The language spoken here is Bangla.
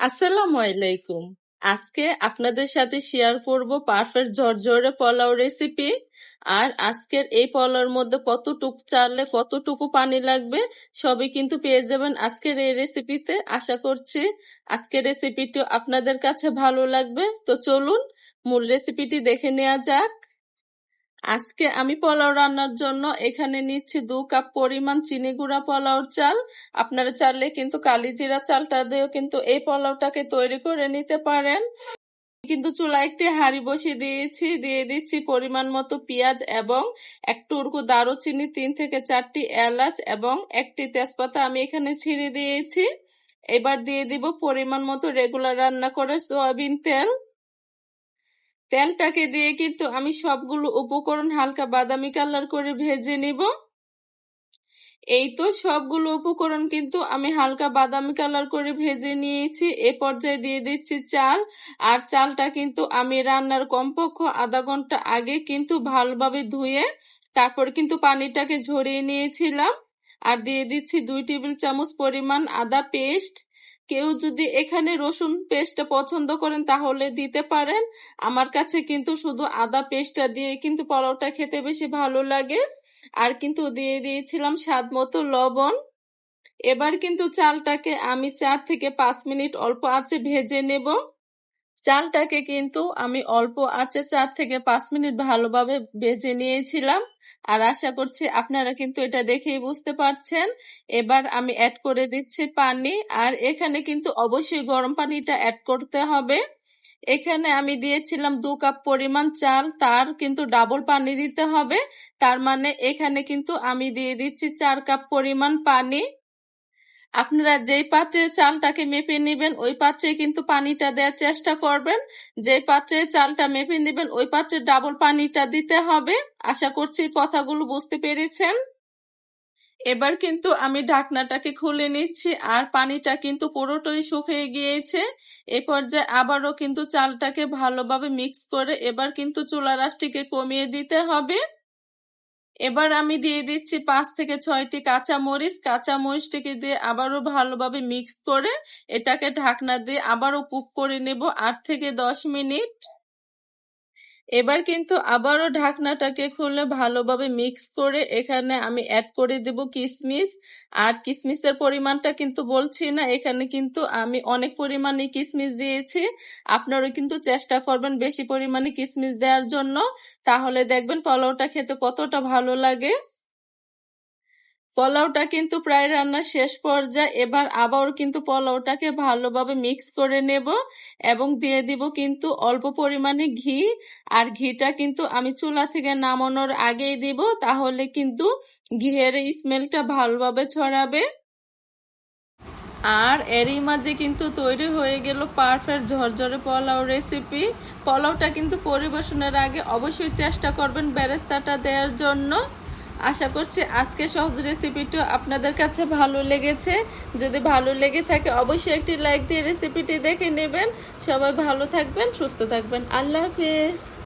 আসসালামু আলাইকুম। আজকে আপনাদের সাথে শেয়ার করব পারফেক্ট ঝরঝরে পোলাও রেসিপি আর আজকের এই পোলাওর মধ্যে কতটুকু চাললে কতটুকু পানি লাগবে সবই কিন্তু পেয়ে যাবেন আজকের এই রেসিপিতে আশা করছি আজকের রেসিপিটি আপনাদের কাছে ভালো লাগবে। তো চলুন মূল রেসিপিটি দেখে নেওয়া যাক। আজকে আমি পোলাও রান্নার জন্য এখানে নিচ্ছি দু কাপ পরিমাণ চিনি গুঁড়া পোলাওর চাল। আপনারা চাইলে কিন্তু কালিজিরা চালটা দিয়েও কিন্তু এই পোলাওটাকে তৈরি করে নিতে পারেন। কিন্তু চুলা একটি হাঁড়ি বসিয়ে দিয়েছি, দিয়ে দিচ্ছি পরিমাণ মতো পেঁয়াজ এবং এক টুকরো দারুচিনি, তিন থেকে চারটি এলাচ এবং একটি তেজপাতা আমি এখানে ছিঁড়ে দিয়েছি। এবার দিয়ে দিব পরিমাণ মতো রেগুলার রান্না করে সয়াবিন তেল। তেলটাকে দিয়ে কিন্তু আমি সবগুলো উপকরণ হালকা বাদামি কালার করে ভেজে নিব। এই তো সবগুলো উপকরণ কিন্তু আমি হালকা বাদামি কালার করে ভেজে নিয়েছি। এ পর্যায়ে দিয়ে দিচ্ছি চাল। আর চালটা কিন্তু আমি রান্নার কমপক্ষ আধা ঘণ্টা আগে কিন্তু ভালোভাবে ধুয়ে তারপর কিন্তু পানিটাকে ঝরিয়ে নিয়েছিলাম। আর দিয়ে দিচ্ছি দুই টেবিল চামচ পরিমাণ আদা পেস্ট। কেউ যদি এখানে রসুন পেস্টটা পছন্দ করেন তাহলে দিতে পারেন। আমার কাছে কিন্তু শুধু আদা পেস্টটা দিয়ে কিন্তু পরোটা খেতে বেশি ভালো লাগে। আর কিন্তু দিয়ে দিয়েছিলাম স্বাদ মতো লবণ। এবার কিন্তু চালটাকে আমি চার থেকে পাঁচ মিনিট অল্প আঁচে ভেজে নেব। চালটাকে কিন্তু আমি অল্প আঁচে চার থেকে পাঁচ মিনিট ভালোভাবে ভেজে নিয়েছিলাম। আর আশা করছি আপনারা কিন্তু এটা দেখেই বুঝতে পারছেন। এবার আমি অ্যাড করে দিচ্ছি পানি। আর এখানে কিন্তু অবশ্যই গরম পানিটা অ্যাড করতে হবে। এখানে আমি দিয়েছিলাম দু কাপ পরিমাণ চাল। তার কিন্তু ডাবল পানি দিতে হবে। তার মানে এখানে কিন্তু আমি দিয়ে দিচ্ছি চার কাপ পরিমাণ পানি। আপনারা যেই পাত্রে চালটাকে মেপে নেবেন, ওই পাত্রে কিন্তু পানিটা দেওয়ার চেষ্টা করবেন। যে পাত্রে চালটা মেপে নেবেন, ওই পাত্রে ডাবল পানিটা দিতে হবে। আশা করছি কথাগুলো বুঝতে পেরেছেন। এবার কিন্তু আমি ঢাকনাটাকে খুলে নিচ্ছি, আর পানিটা কিন্তু পুরোটাই শুকিয়ে গিয়েছে। এ পর্যায়ে আবারও কিন্তু চালটাকে ভালোভাবে মিক্স করে এবার কিন্তু চুলা রাসটিকে কমিয়ে দিতে হবে। এবার আমি দিয়ে দিচ্ছি পাঁচ থেকে ছয়টি কাঁচা মরিচ। কাঁচা মরিচটিকে দিয়ে আবারও ভালোভাবে মিক্স করে এটাকে ঢাকনা দিয়ে আবারও কুক করে নেব আট থেকে দশ মিনিট। এবার কিন্তু আবারও ঢাকনাটাকে খুলে ভালোভাবে মিক্স করে এখানে আমি অ্যাড করে দেব কিশমিশ আর কিশমিশের পরিমাণটা কিন্তু বলছি না, এখানে কিন্তু আমি অনেক পরিমাণে কিশমিশ দিয়েছি। আপনারা কিন্তু চেষ্টা করবেন বেশি পরিমাণে কিশমিশ দেওয়ার জন্য। তাহলে দেখবেন পোলাওটা খেতে কতটা ভালো লাগে। পোলাওটা কিন্তু প্রায় রান্নার শেষ পর্যায়ে। এবার আবারও কিন্তু পোলাওটাকে ভালোভাবে মিক্স করে নেব এবং দিয়ে দিব কিন্তু অল্প পরিমাণে ঘি। আর ঘিটা কিন্তু আমি চুলা থেকে নামানোর আগেই দিব, তাহলে কিন্তু ঘিয়ের স্মেলটা ভালোভাবে ছড়াবে। আর এরই মাঝে কিন্তু তৈরি হয়ে গেল পারফেক্ট ঝরঝরে পোলাও রেসিপি পোলাওটা কিন্তু পরিবেশনের আগে অবশ্যই চেষ্টা করবেন বেরেস্তাটা দেওয়ার জন্য। আশা করছি আজকে সহজ রেসিপিটা আপনাদের কাছে ভালো লেগেছে। যদি ভালো লেগে থাকে, অবশ্যই একটি লাইক দিয়ে রেসিপিটি দেখে নেবেন। সবাই ভালো থাকবেন, সুস্থ থাকবেন। আল্লাহ হাফিজ।